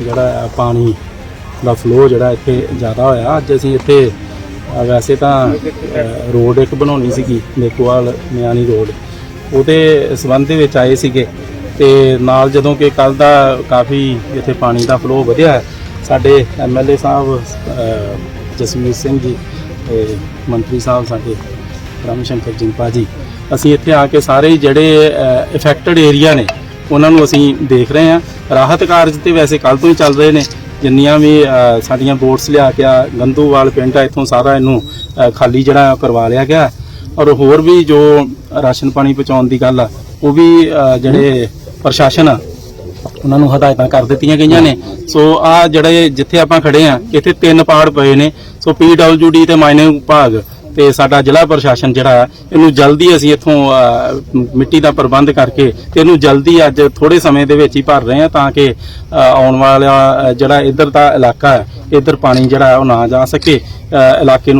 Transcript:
ਜਿਹੜਾ ਹੈ ਪਾਣੀ ਦਾ ਫਲੋ ਜਿਹੜਾ ਇੱਥੇ ਜ਼ਿਆਦਾ ਹੋਇਆ। ਅੱਜ ਅਸੀਂ ਇੱਥੇ ਵੈਸੇ ਤਾਂ ਰੋਡ ਇੱਕ ਬਣਾਉਣੀ ਸੀਗੀ ਨੇਕੋਵਾਲ ਮਿਆਣੀ ਰੋਡ ਉਹਦੇ ਸਬੰਧ ਦੇ ਵਿੱਚ ਆਏ ਸੀਗੇ ਤੇ ਨਾਲ ਜਦੋਂ ਕਿ ਕੱਲ ਦਾ ਕਾਫੀ ਇੱਥੇ ਪਾਣੀ ਦਾ ਫਲੋ ਵਧਿਆ ਹੈ, ਸਾਡੇ ਐਮਐਲਏ ਸਾਹਿਬ ਜਸਮੀਤ ਸਿੰਘ ਜੀ ਤੇ ਮੰਤਰੀ ਸਾਹਿਬ ਸਾਡੇ ਰਾਮ ਸ਼ੰਕਰ ਜਿੰਪਾ ਜੀ ਅਸੀਂ ਇੱਥੇ ਆ ਕੇ ਸਾਰੇ ਹੀ ਜਿਹੜੇ ਇਫੈਕਟਡ ਏਰੀਆ ਨੇ ਉਹਨਾਂ ਨੂੰ ਅਸੀਂ ਦੇਖ ਰਹੇ ਹਾਂ। ਰਾਹਤ ਕਾਰਜ ਤੇ ਵੈਸੇ ਕੱਲ ਤੋਂ ਹੀ ਚੱਲ ਰਹੇ ਨੇ। ਜਿੰਨੀਆਂ ਵੀ ਸਾਡੀਆਂ ਬੋਟਸ ਲਿਆ ਕੇ ਆ ਗੰਦੂਵਾਲ ਪਿੰਡ ਆ, ਇੱਥੋਂ ਸਾਰਾ ਇਹਨੂੰ ਖਾਲੀ ਜਿਹੜਾ ਕਰਵਾ ਲਿਆ ਗਿਆ। ਔਰ ਹੋਰ ਵੀ ਜੋ ਰਾਸ਼ਨ ਪਾਣੀ ਪਹੁੰਚਾਉਣ ਦੀ ਗੱਲ ਆ, ਉਹ ਵੀ ਜਿਹੜੇ ਪ੍ਰਸ਼ਾਸਨ ਆ, ਉਹਨਾਂ ਨੂੰ ਹਦਾਇਤਾਂ ਕਰ ਦਿੱਤੀਆਂ ਗਈਆਂ ਨੇ। ਸੋ ਆ ਜਿਹੜੇ ਜਿੱਥੇ ਆਪਾਂ ਖੜੇ ਆ, ਇੱਥੇ ਤਿੰਨ ਪਾੜ ਪਏ ਨੇ। ਸੋ ਪੀਡਬਲਯੂਡੀ ਤੇ ਮਾਈਨਿੰਗ ਵਿਭਾਗ ਤੇ ਸਾਡਾ ਜ਼ਿਲ੍ਹਾ ਪ੍ਰਸ਼ਾਸਨ ਜਿਹੜਾ ਹੈ, ਇਹਨੂੰ ਜਲਦੀ ਅਸੀਂ ਇੱਥੋਂ ਮਿੱਟੀ ਦਾ ਪ੍ਰਬੰਧ ਕਰਕੇ ਤੇ ਇਹਨੂੰ ਜਲਦੀ ਅੱਜ ਥੋੜੇ ਸਮੇਂ ਦੇ ਵਿੱਚ ਹੀ ਭਰ ਰਹੇ ਹਾਂ ਤਾਂ ਕਿ ਆਉਣ ਵਾਲਾ ਜਿਹੜਾ ਇੱਧਰ ਦਾ ਇਲਾਕਾ ਹੈ ਇੱਧਰ ਪਾਣੀ ਜਿਹੜਾ ਉਹ ਨਾ ਜਾ ਸਕੇ ਇਲਾਕੇ ਨੂੰ